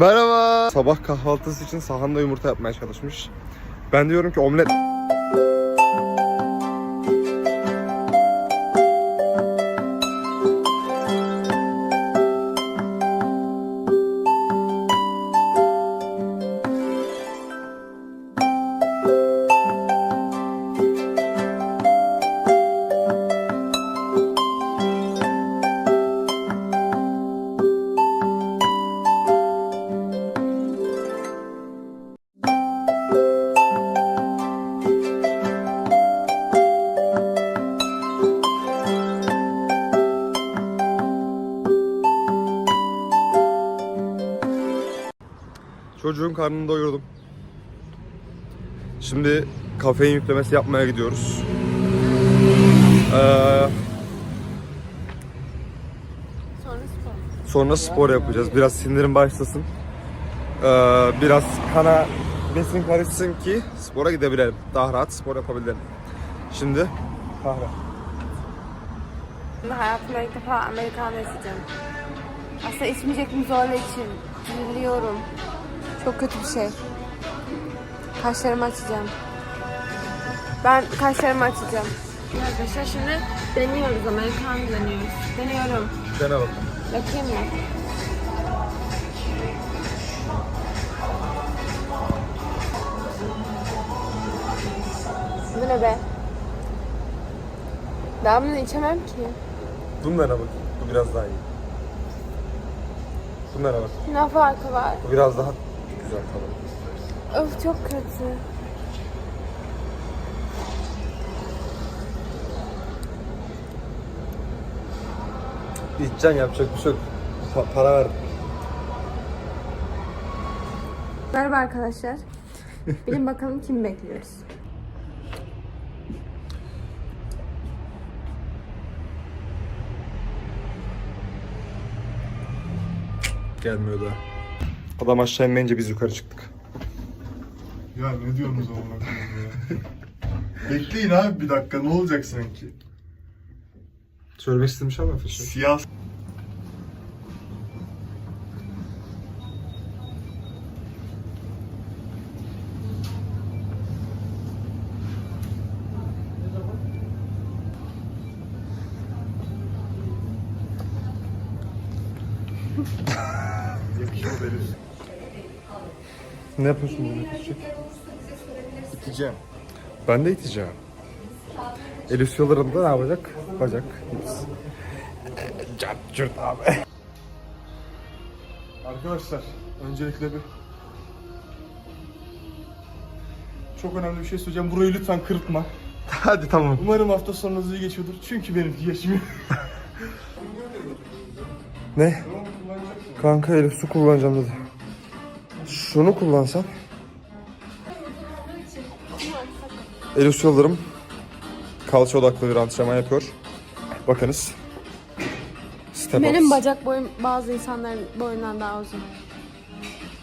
Merhaba. Sabah kahvaltısı için sahanda yumurta yapmaya çalışmış. Ben diyorum ki omlet. Çocuğun karnını doyurdum. Şimdi kafein yüklemesi yapmaya gidiyoruz. Ee, Sonra spor. sonra spor yapacağız. Biraz sindirim başlasın. Ee, biraz kana besin karışsın ki spora gidebilelim. Daha rahat spor yapabilelim. Şimdi kahve. Şimdi hayatımda ilk defa Amerikan içeceğim. Aslında içmeyecektim zorla için. Biliyorum. Çok kötü bir şey. Kaşlarımı açacağım. Ben kaşlarımı açacağım. Arkadaşlar şimdi deniyoruz. Amerikan deniyoruz. Deniyorum. Dene bakalım. Bakayım mı? Bu ne be? Daha bunu içemem ki. Dene bakayım. Bu biraz daha iyi. Dene bak. Ne farkı var? Bu biraz daha güzel tabii. Öf çok kötü. İçeceksin yapacak bir şey yok. Pa- para ver. Merhaba arkadaşlar. Bilin bakalım kim bekliyoruz. Gelmiyor da. Adam aşağı inmeyince biz yukarı çıktık. Ya ne diyorsunuz amına koyayım ya? Bekleyin abi bir dakika ne olacak sanki? Söylemek şey var mı Fişek? Siyah yakışıyor benim. Ne yapıyorsun burada Fişek? İteceğim. Ben de iteceğim. Elif yollarında ne yapacak? Bacak. Hips. Cart cırt abi. Arkadaşlar öncelikle bir çok önemli bir şey söyleyeceğim. Burayı lütfen kırpma. Hadi tamam. Umarım hafta sonunuz iyi geçiyordur. Çünkü benimki geçmiyor. Ne? Kanka Elif su kullanacağım dedi. Şunu kullansan. Elif Yıldırım kalça odaklı bir antrenman yapıyor. Bakınız. Step Benim ups. bacak boyum bazı insanların boyundan daha uzun.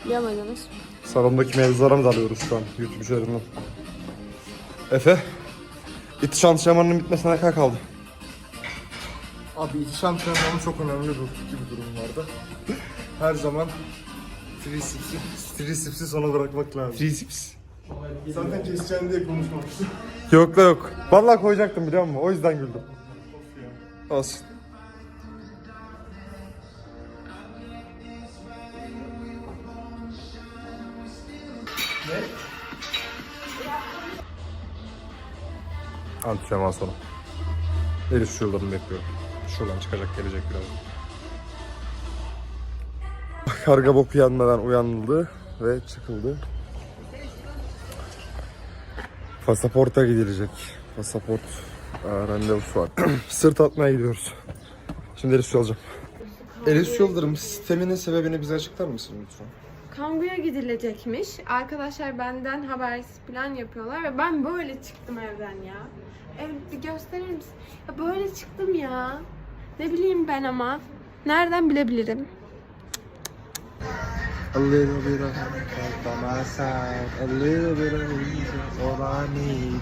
Bilemediniz. Salondaki mevzulara mı dalıyoruz şu an YouTube üzerinden? Efe, itiş antrenmanının bitmesine ne kadar kaldı? Abi itiş antrenmanı çok önemli bu gibi durumlarda. Her zaman trisipsi, trisipsi sona bırakmak lazım. Triceps. Zaten keseceğim diye konuşmamıştım. Yok la yok. Vallahi koyacaktım biliyor musun? O yüzden güldüm. Olsun. Antrenman sonu. Elif şuralarını bekliyorum. Şuradan çıkacak gelecek biraz. Karga boku yanmadan uyanıldı ve çıkıldı. Pasaporta gidilecek. Pasaport e, randevusu var. Sırt atmaya gidiyoruz. Şimdi Elif su alacağım. Elif Yıldırım sisteminin sebebini bize açıklar mısın lütfen? Kanguya gidilecekmiş. Arkadaşlar benden habersiz plan yapıyorlar ve ben böyle çıktım evden ya. Ev bir gösterir misin? Ya böyle çıktım ya. Ne bileyim ben ama. Nereden bilebilirim? A little bit of by my side, a little bit of reason, all I need.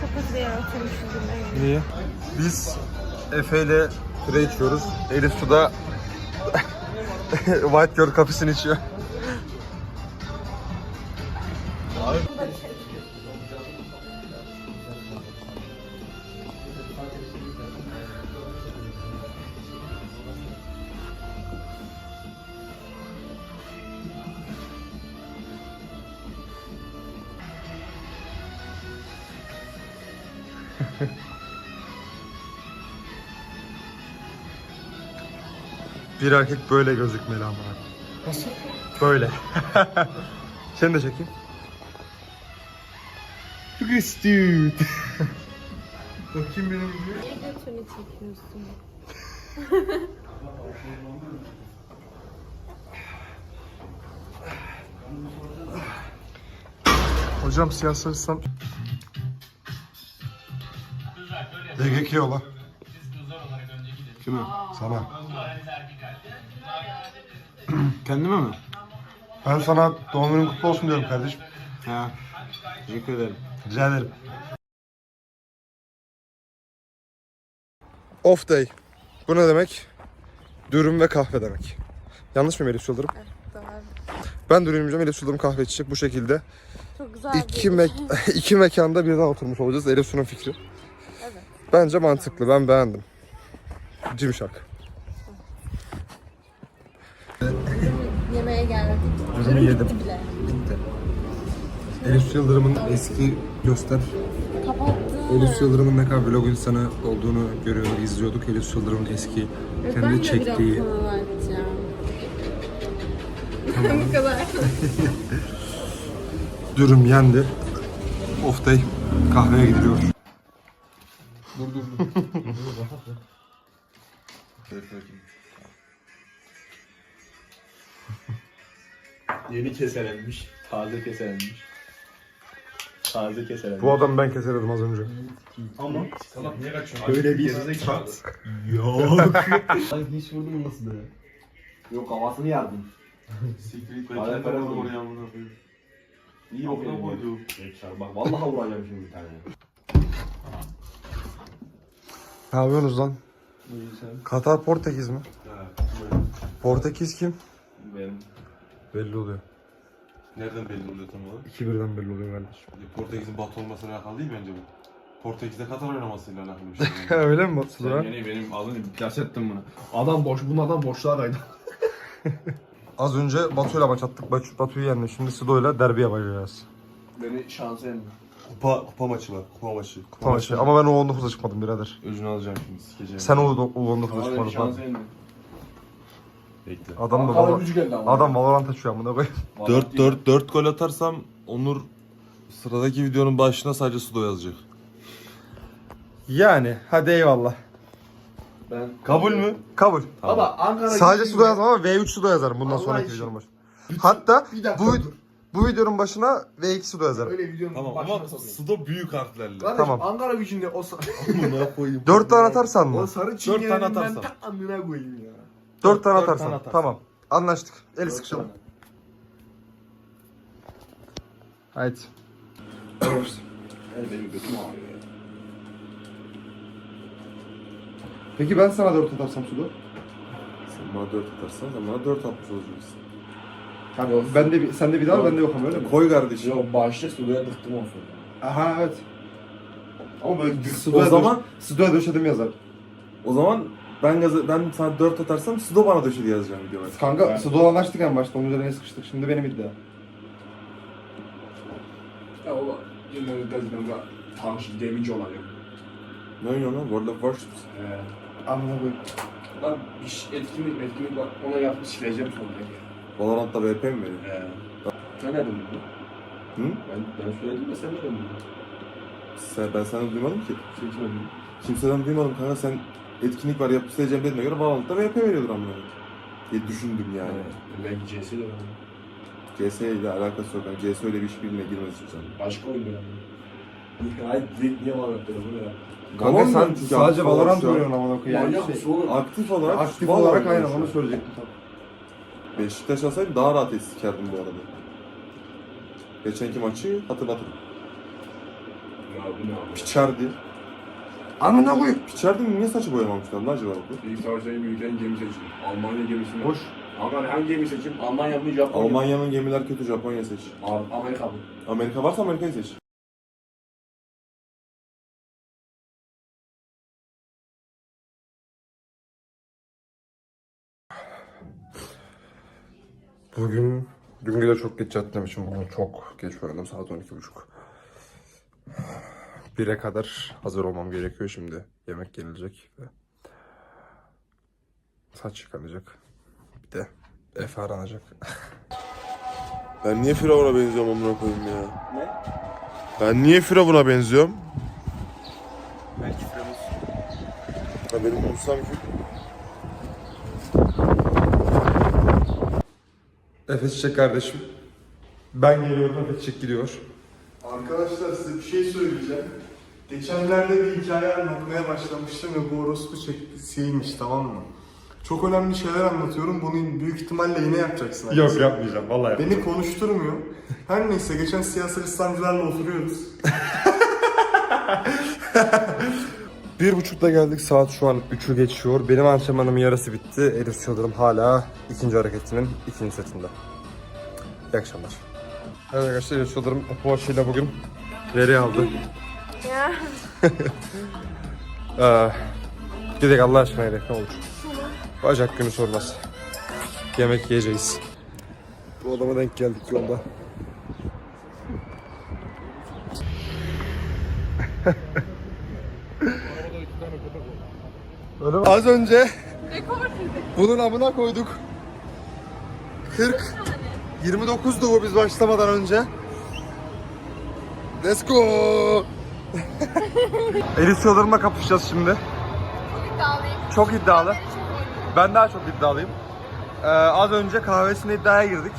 Çok yere oturmuşuz gibi. Niye? Biz Efe ile Pire içiyoruz. Elif suda White Girl kafesini içiyor. Bir erkek böyle gözükmeli ama. Nasıl? Böyle. Seni de çekeyim. Look at this dude. Bakayım benim gibi. Niye götünü çekiyorsun? Hocam siyasal DGK yola. Kime? Sana. Kendime mi? Ben sana doğum günün kutlu olsun diyorum kardeşim. Ha. Teşekkür ederim. Rica ederim. Off day. Bu ne demek? Dürüm ve kahve demek. Yanlış mı Elif Yıldırım? Doğru. Ben dürüm yiyeceğim, Elif Yıldırım kahve içecek bu şekilde. Çok güzel İki, bir mek- iki mekanda birden oturmuş olacağız. Elif Su'nun fikri. Evet. Bence mantıklı. Ben beğendim. Cimşak. Yemeğe geldik. Dürüm yedim. bitti bile. Elif Su Yıldırım'ın eski göster. Kapattı. Elif Yıldırım'ın ne kadar vlog insanı olduğunu görüyor, izliyorduk. Elif Yıldırım'ın eski Evet, kendi ben de çektiği biraz kanal açacağım. Bu kadar. dürüm yendi. Off day kahveye gidiliyor. Dur dur dur. Yeni keselenmiş. Taze keselenmiş. Taze keselenmiş. Bu adam ben keserdim az önce. Ama Salak niye kaçıyorsun? böyle bir tat yok. Sanki hiç vurdun nasıl be? Yok havasını yardım. Siktir git ben vurdum oraya amına koyayım. İyi bakıyorum. koydum. Bak vallahi vuracağım şimdi bir tane. Ne yapıyorsunuz lan? Katar Portekiz mi? Ha, Portekiz kim? Benim. Belli oluyor. Nereden belli oluyor tam olarak? 2-1'den belli oluyor kardeşim. E, Portekiz'in batı olmasıyla alakalı değil bence bu. Portekiz'de Katar oynamasıyla alakalı bir şey. Öyle mi Batu Sen yine benim adını plas ettin bunu. Adam boş, bunun adam boşluğa kaydı. Az önce Batu'yla maç attık. Batu, Batu'yu yendik. Şimdi Sido'yla derbiye başlayacağız. Beni şansa yendi. Kupa, kupa maçı var. Kupa maçı. Kupa Tamam şey. Ama ben o 19'a çıkmadım birader. Öcünü alacağım şimdi sikeceğim. Sen o, o 19'a Ama beni çıkmadın. şansa lan. yendi. Bekle. Adam da gücü geldi ama. Adam Valorant açıyor amına koyayım. 4 4 4 gol atarsam Onur sıradaki videonun başına sadece Sudo yazacak. Yani hadi eyvallah. Ben Kabul mü? Kabul. Baba Ankara Sadece gücü Sudo yazmam ama V3 Sudo yazarım bundan Allah sonraki için. videonun başına. Hatta Bir dakika bu, dur. Bu videonun başına V2 Sudo yazarım. Öyle videonun Tamam başına ama sokayım. Sudo büyük harflerle. Kardeşim Tamam. Ankara gücünde o sarı... Amına koyayım. 4 tane atarsan o mı? sarı tane çingenerinden atarsan. ta amına koyayım ya. 4 tane dört tane atarsan. atarsan. Tamam. Anlaştık. El Dört sıkışalım. tane. Haydi. El benim götüm ağrıyor ya. Peki ben sana 4 atarsam Sudo? Sen bana 4 atarsan sen bana 4 atmış olacaksın. Hani ben de sen de bir daha ben de yokum öyle mi? Koy kardeşim. Yok başta suya dıktım o sonra. Aha evet. Ama böyle Sudo'ya O zaman- döş- Sudo'ya döşedim yazar. O zaman ben gazı, ben sana 4 atarsam Sudo bana döşedi yazacağım videoya. Kanka Ben- Sudo'la anlaştık en başta onun üzerine sıkıştık. Şimdi benim iddia. Ya yine de ben tanış deminci olacağım. Ne oynuyorsun lan? World of Warships. Ee, Anladın koyayım. lan bir şey- etkinlik etkinlik bak ona yapıp sileceğim sonra. Valorant'ta VP mi veriyor? Ee, sen ne dedin bunu? Hı? Ben, ben söyledim de sen ne dedin bunu? Sen, ben sana duymadım ki. Sen kim dedin? Kimseden duymadım kanka sen etkinlik var yapıp sileceğim dediğine göre Valorant'ta VP veriyordur amına koyayım. diye düşündüm yani. Belki CS de var. CS ile alakası yok. Yani CS öyle bir işbirliğine girmesi için. Başka oyun yani. Hayır direkt niye var yok telefonu ya? Kanka Valorant sen sadece Valorant oynuyorsun amına koyayım. Yani şey? Aktif olarak aktif Valorant olarak aynen onu söyleyecektim. Beşiktaş alsaydım daha rahat et sikerdim bu arada. Geçenki maçı hatırlatırım. Ya bu ne abi? Piçardi. Amına koyayım. İçeride niye saçı boyamamışlar lan acaba? bu? İlk savaşta en büyük en gemi seçim. Almanya gemisini. Boş. Ama hangi gemi seçim? Almanya mı Japonya mı? Almanya'nın gemiler kötü, Japonya seç. Al- Amerika mı? Amerika varsa Amerika'yı seç. Bugün, dün gece çok geç yattığım için bugün çok geç uyandım. Saat 12.30. 1'e kadar hazır olmam gerekiyor şimdi. Yemek gelecek ve saç yıkanacak. Bir de Efe aranacak. Ben niye Firavun'a benziyorum amına koyayım ya? Ne? Ben niye Firavun'a benziyorum? Belki Firavun. Ha benim konuşsam ki. Efe Çiçek kardeşim. Ben geliyorum, Efe Çiçek gidiyor. Arkadaşlar size bir şey söyleyeceğim. Geçenlerde bir hikaye anlatmaya başlamıştım ve bu orospu çektisiymiş tamam mı? Çok önemli şeyler anlatıyorum. Bunu büyük ihtimalle yine yapacaksın. Alex. yapmayacağım, vallahi Beni konuşturmuyor. Her neyse geçen siyasal İslamcılarla oturuyoruz. Bir buçukta geldik. Saat şu an 3'ü geçiyor. Benim antrenmanımın yarısı bitti. Elif Yıldırım hala ikinci hareketinin ikinci setinde. İyi akşamlar. Evet arkadaşlar Elif Yıldırım o poğaçayla bugün veri aldı. Ya. Ee, gidelim Allah aşkına Elif ne olur. Bacak günü sormaz. Yemek yiyeceğiz. Bu adama denk geldik yolda. Öyle mi? Az önce bunun amına koyduk. 40 29'du bu biz başlamadan önce. Let's go. Elif Yıldırım'la kapışacağız şimdi. Çok iddialı. Ben daha çok iddialıyım. Ee, az önce kahvesine iddiaya girdik.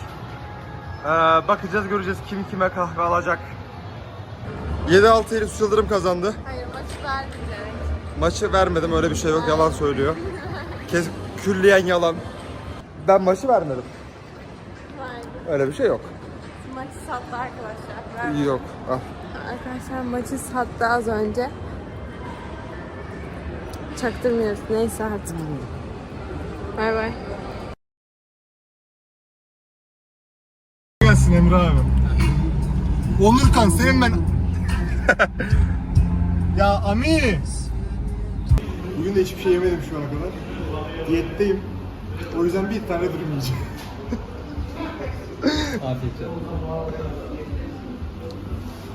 Ee, bakacağız göreceğiz kim kime kahve alacak. 7-6 Elif Yıldırım kazandı. Hayır maçı vermeyeceğim. Maçı vermedim öyle bir şey yok yalan söylüyor. Kes külliyen yalan. Ben maçı vermedim. Verdim. Öyle bir şey yok. Maçı sattı arkadaşlar. Vermedi. Yok. Al. Arkadaşlar maçı sattı az önce. Çaktırmıyoruz. Neyse artık. Bay bay. Gelsin Emre abi. Onurkan senin ben... ya Ami! Bugün de hiçbir şey yemedim şu ana kadar. Diyetteyim. O yüzden bir tane dürüm yiyeceğim.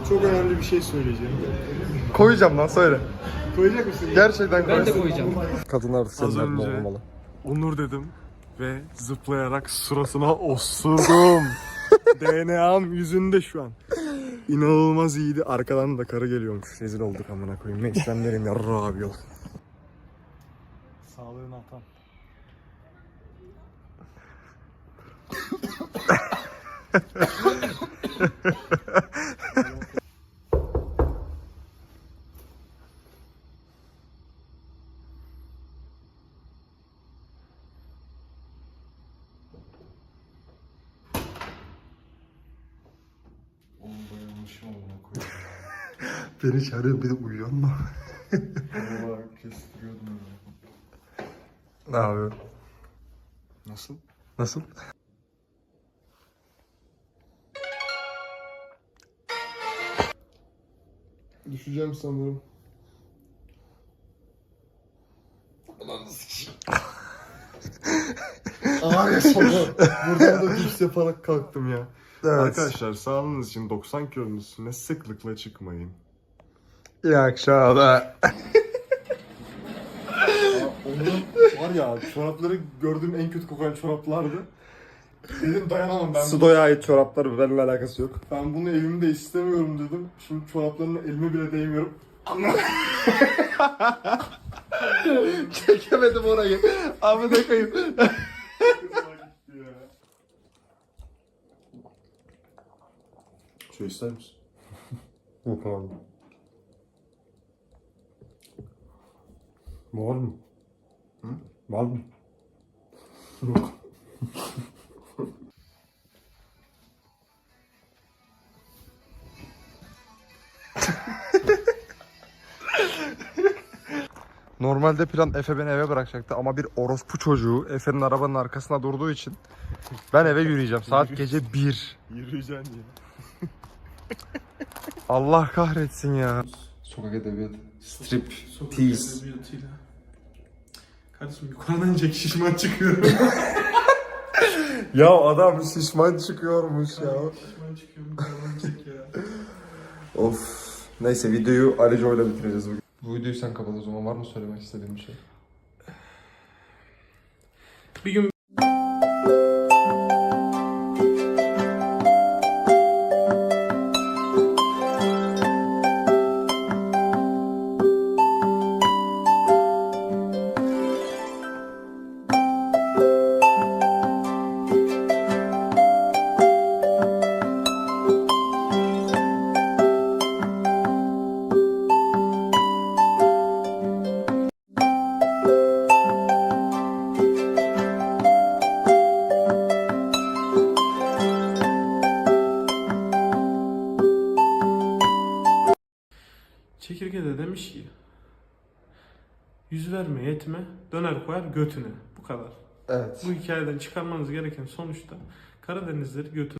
Çok önemli bir şey söyleyeceğim. Koyacağım lan söyle. Koyacak mısın? Gerçekten Ben de koyacağım. Kadınlar da senin önce- olmalı. Onur dedim ve zıplayarak surasına osurdum. DNA'm yüzünde şu an. İnanılmaz iyiydi. Arkadan da karı geliyormuş. Rezil olduk amına koyayım. Ne işlemlerim yarra abi yol. Amına koyayım. Beni çağırıyor bir de uyuyor mu? Valla kestiriyordum öyle. Ne abi? Nasıl? Nasıl? Düşeceğim sanırım. Abi sabah buradan da dips yaparak kalktım ya. Evet. Arkadaşlar sağlığınız için 90 kilonun üstüne sıklıkla çıkmayın. İyi akşamlar. Onun var ya çorapları gördüğüm en kötü kokan çoraplardı. Dedim dayanamam ben. Sudo'ya ait çoraplar benimle alakası yok. Ben bunu elimde istemiyorum dedim. Şimdi çoraplarını elime bile değmiyorum. Çekemedim orayı. Abi de koyayım. Şey ister misin? Yok abi. Var mı? Hı? Var mı? Normalde plan Efe beni eve bırakacaktı ama bir orospu çocuğu Efe'nin arabanın arkasına durduğu için ben eve yürüyeceğim. Saat gece 1. Yürüyeceksin ya. Allah kahretsin ya. Sokak edebiyatı. Strip. Tease. Kardeşim yukarıdan çek şişman çıkıyor. Ya adam şişman çıkıyormuş ya. şişman çıkıyor yukarıdan çek ya. Of. Neyse videoyu Ali Joy'la bitireceğiz bugün. Bu videoyu sen kapat o zaman. Var mı söylemek istediğin bir şey? Bir gün verme yetme döner koyar götüne. Bu kadar. Evet. Bu hikayeden çıkarmanız gereken sonuçta Karadenizleri götü